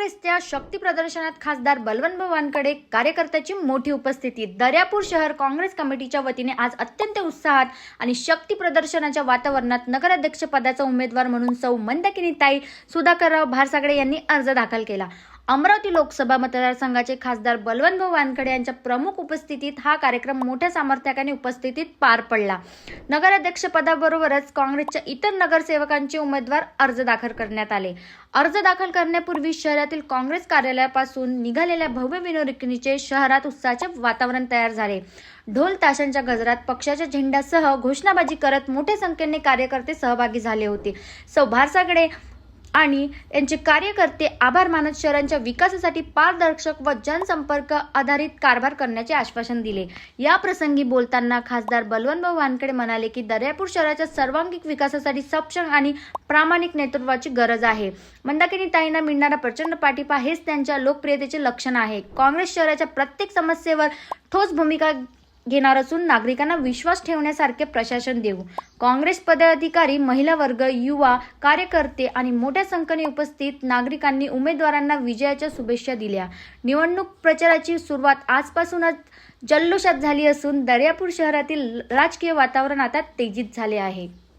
काँग्रेसच्या शक्ती प्रदर्शनात खासदार बलवंत भवानकडे कार्यकर्त्याची मोठी उपस्थिती. दर्यापूर शहर काँग्रेस कमिटीच्या वतीने आज अत्यंत उत्साहात आणि शक्ती प्रदर्शनाच्या वातावरणात नगराध्यक्ष पदाचा उमेदवार म्हणून सौ मंदाकिनी ताई सुधाकरराव भारसागडे यांनी अर्ज दाखल केला. अमरावती लोकसभा मतदारसंघाचे खासदार बलवंतभाऊ वानखडे यांच्या प्रमुख उपस्थितीत हा कार्यक्रम मोठ्या सामर्थ्याने उपस्थितीत पार पडला. नगराध्यक्ष पदाबरोबरच काँग्रेसच्या इतर नगरसेवकांचे उमेदवार अर्ज दाखल करण्यात आले. अर्ज दाखल करण्यापूर्वी शहरातील काँग्रेस कार्यालयापासून निघालेल्या भव्य मिरवणुकीचे शहरात उत्साहाचे वातावरण तयार झाले. ढोल ताशांच्या गजरात पक्षाच्या झेंड्यासह घोषणाबाजी करत मोठ्या संख्येने कार्यकर्ते सहभागी झाले होते. सौ भारसाकडे आणि यांचे कार्यकर्ते आभार मानत शहरांच्या विकासासाठी पारदर्शक व जनसंपर्क आधारित कारभार करण्याचे आश्वासन दिले. या प्रसंगी बोलताना खासदार बलवंतभाऊ वानकडे म्हणाले की दर्यापूर शहराच्या सर्वांगीण विकासासाठी सक्षम आणि प्रामाणिक नेतृत्वाची गरज आहे. मंदाकिनी ताईंना मिळणारा प्रचंड पाठिंबा हेच त्यांच्या लोकप्रियतेचे लक्षण आहे. काँग्रेस शहराच्या प्रत्येक समस्येवर ठोस भूमिका घेणार असून नागरिकांना विश्वास ठेवण्यासारखे प्रशासन देऊ. काँग्रेस पदाधिकारी महिला वर्ग युवा कार्यकर्ते आणि मोठ्या संख्येने उपस्थित नागरिकांनी उमेदवारांना विजयाच्या शुभेच्छा दिल्या. निवडणूक प्रचाराची सुरुवात आजपासूनच जल्लोषात झाली असून दर्यापूर शहरातील राजकीय वातावरण आता तेजीत झाले आहे.